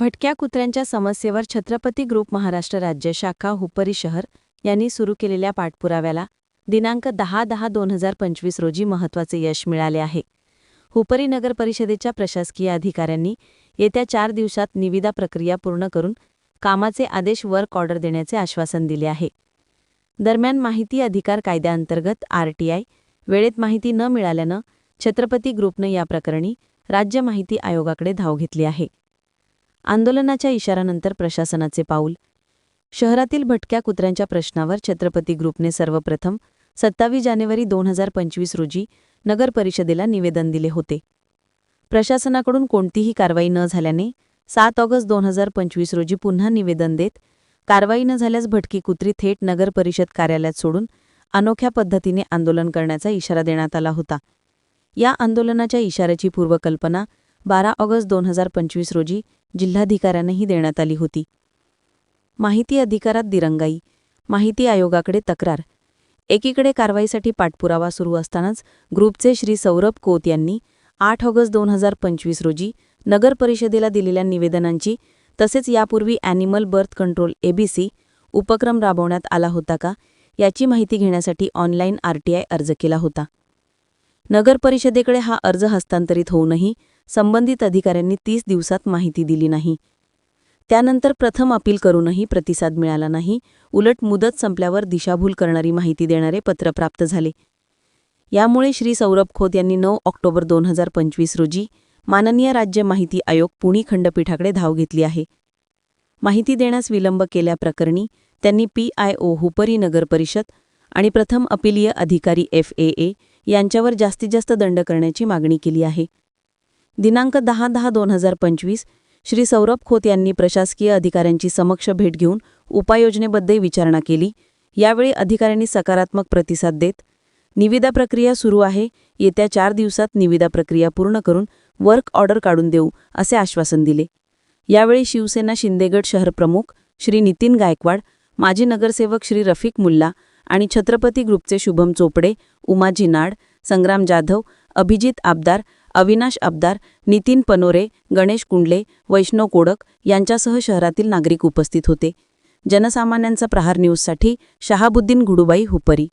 भटक्या कुत्र्यांच्या समस्येवर छत्रपती ग्रुप महाराष्ट्र राज्य शाखा हुपरी शहर यांनी सुरू केलेल्या पाठपुराव्याला दिनांक दहा दहा दोन हजार पंचवीस रोजी महत्त्वाचे यश मिळाले आहे. हुपरी नगर परिषदेच्या प्रशासकीय अधिकाऱ्यांनी येत्या चार दिवसात निविदा प्रक्रिया पूर्ण करून कामाचे आदेश वर्क ऑर्डर देण्याचे आश्वासन दिले आहे. दरम्यान माहिती अधिकार कायद्याअंतर्गत आरटीआय वेळेत माहिती न मिळाल्यानं छत्रपती ग्रुपनं या प्रकरणी राज्य माहिती आयोगाकडे धाव घेतली आहे. आंदोलनाच्या इशारानंतर प्रशासनाचे पाऊल. शहरातील भटक्या कुत्र्यांच्या प्रश्नावर छत्रपती ग्रुपने सर्वप्रथम सत्तावीस जानेवारी दोन हजार पंचवीस रोजी नगर परिषदेला निवेदन दिले होते. प्रशासनाकडून कोणतीही कारवाई न झाल्याने सात ऑगस्ट दोन हजार पंचवीस रोजी पुन्हा निवेदन देत कारवाई न झाल्यास भटकी कुत्री थेट नगर परिषद कार्यालयात सोडून अनोख्या पद्धतीने आंदोलन करण्याचा इशारा देण्यात आला होता. या आंदोलनाच्या इशाऱ्याची पूर्वकल्पना बारा ऑगस्ट दोन हजार पंचवीस रोजी जिल्हाधिकाऱ्यांनाही देण्यात आली होती. माहिती अधिकारात दिरंगाई माहिती आयोगाकडे तक्रार. एकीकडे कारवाईसाठी पाठपुरावा सुरू असतानाच ग्रुपचे श्री सौरभ कोत यांनी आठ ऑगस्ट दोन हजार पंचवीस रोजी नगर परिषदेला दिलेल्या निवेदनांची तसेच यापूर्वी ॲनिमल बर्थ कंट्रोल एबीसी उपक्रम राबवण्यात आला होता का याची माहिती घेण्यासाठी ऑनलाईन आरटीआय अर्ज केला होता. नगर परिषदेकडे हा अर्ज हस्तांतरित होऊनही संबंधित अधिकाऱ्यांनी तीस दिवसात माहिती दिली नाही. त्यानंतर प्रथम अपील करूनही प्रतिसाद मिळाला नाही उलट मुदत संपल्यावर दिशाभूल करणारी माहिती देणारे पत्र प्राप्त झाले. यामुळे श्री सौरभ खोत यांनी नऊ ऑक्टोबर दोन हजार पंचवीस रोजी माननीय राज्य माहिती आयोग पुणे खंडपीठाकडे धाव घेतली आहे. माहिती देण्यास विलंब केल्याप्रकरणी त्यांनी पी आय ओ हुपरी नगर परिषद आणि प्रथम अपीलीय अधिकारी एफ ए ए यांच्यावर जास्तीत जास्त दंड करण्याची मागणी केली आहे. दिनांक दहा दहा दोन हजार पंचवीस श्री सौरभ खोत यांनी प्रशासकीय अधिकाऱ्यांची समक्ष भेट घेऊन उपाययोजनेबद्दल विचारणा केली. यावेळी अधिकाऱ्यांनी सकारात्मक प्रतिसाद देत निविदा प्रक्रिया सुरू आहे येत्या चार दिवसात निविदा प्रक्रिया पूर्ण करून वर्क ऑर्डर काढून देऊ असे आश्वासन दिले. यावेळी शिवसेना शिंदेगड शहर प्रमुख श्री नितीन गायकवाड माजी नगरसेवक श्री रफिक मुल्ला आणि छत्रपती ग्रुपचे शुभम चोपडे उमाजी नाड संग्राम जाधव अभिजित आबदार अविनाश आबदार नितीन पनोरे गणेश कुंडले वैष्णव कोडक यांच्यासह शहरातील नागरिक उपस्थित होते. जनसामान्यांचा प्रहार न्यूजसाठी शहाबुद्दीन गुडुबाई हुपरी.